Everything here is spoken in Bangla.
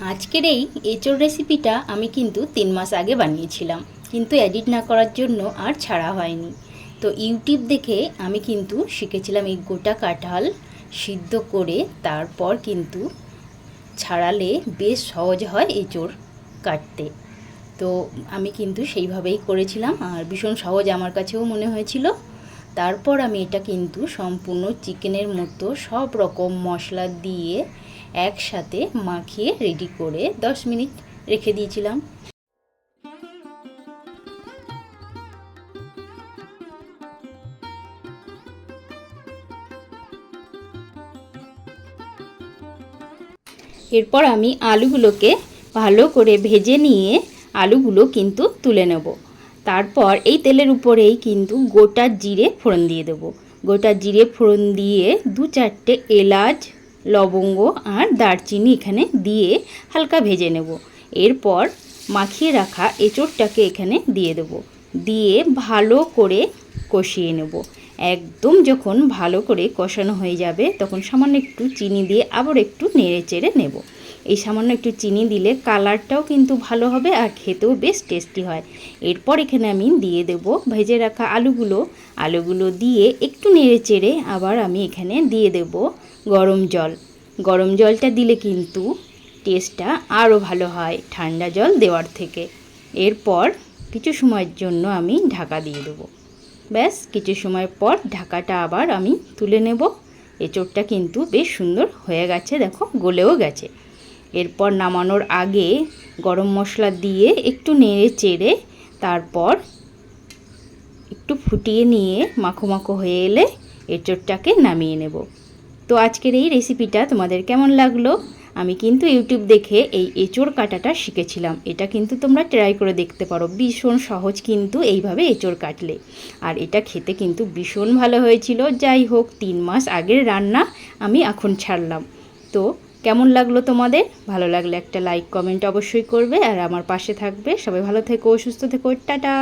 আজকের এই এঁচোড় রেসিপিটা আমি কিন্তু তিন মাস আগে বানিয়েছিলাম। কিন্তু এডিট না করার জন্য আর ছাড়া হয়নি। তো ইউটিউব দেখে আমি কিন্তু শিখেছিলাম এই গোটা কাঁঠাল সিদ্ধ করে তারপর কিন্তু ছাড়ালে বেশ সহজ হয় এঁচোড় কাটতে। তো আমি কিন্তু সেইভাবেই করেছিলাম। আর ভীষণ সহজ আমার কাছেও মনে হয়েছিল। তারপর আমি এটা কিন্তু সম্পূর্ণ চিকেনের মতো সব রকম মশলা দিয়ে একসাথে মাখিয়ে রেডি করে দশ মিনিট রেখে দিয়েছিলাম। এরপর আমি আলুগুলোকে ভালো করে ভেজে নিয়ে আলুগুলো কিন্তু তুলে নেব। তারপর এই তেলের উপরেই কিন্তু গোটা জিরে ফোড়ন দিয়ে দেব। গোটা জিরে ফোড়ন দিয়ে দু চারটে এলাচ, লবঙ্গ আর দারচিনি এখানে দিয়ে হালকা ভেজে নেব। এরপর মাখিয়ে রাখা এঁচোড়টাকে এখানে দিয়ে দেব। দিয়ে ভালো করে কষিয়ে নেব। একদম যখন ভালো করে কষানো হয়ে যাবে, তখন সামান্য একটু চিনি দিয়ে আবার একটু নেড়ে চেড়ে নেব। এই সামান্য একটু চিনি দিলে কালারটাও কিন্তু ভালো হবে আর খেতেও বেশ টেস্টি হয়। এরপর এখানে আমি দিয়ে দেব ভেজে রাখা আলুগুলো। আলুগুলো দিয়ে একটু নেড়ে চেড়ে আবার আমি এখানে দিয়ে দেব গরম জল। গরম জলটা দিলে কিন্তু টেস্টটা আরও ভালো হয় ঠান্ডা জল দেওয়ার থেকে। এরপর কিছু সময়ের জন্য আমি ঢাকা দিয়ে দেবো। ব্যাস, কিছু সময় পর ঢাকাটা আবার আমি তুলে নেব। এঁচোড়টা কিন্তু বেশ সুন্দর হয়ে গেছে, দেখো গলেও গেছে। এরপর নামানোর আগে গরম মশলা দিয়ে একটু নেড়ে চেড়ে তারপর একটু ফুটিয়ে নিয়ে মাখো মাখো হয়ে এলে এঁচোড়টাকে নামিয়ে নেব। তো আজকের এই রেসিপিটা তোমাদের কেমন লাগল? আমি কিন্তু ইউটিউব দেখে এই এঁচোড় কাটাটা শিখেছিলাম। এটা কিন্তু তোমরা ট্রাই করে দেখতে পারো। ভীষণ সহজ কিন্তু এইভাবে এঁচোড় কাটলে। আর এটা খেতে কিন্তু ভীষণ ভালো হয়েছিল। যাই হোক, তিন মাস আগের রান্না আমি এখন ছাড়লাম। তো কেমন লাগল তোমাদের? ভালো লাগলে একটা লাইক কমেন্ট অবশ্যই করবে আর আমার পাশে থাকবে। সবাই ভালো থেকো, সুস্থ থেকো, টাটা!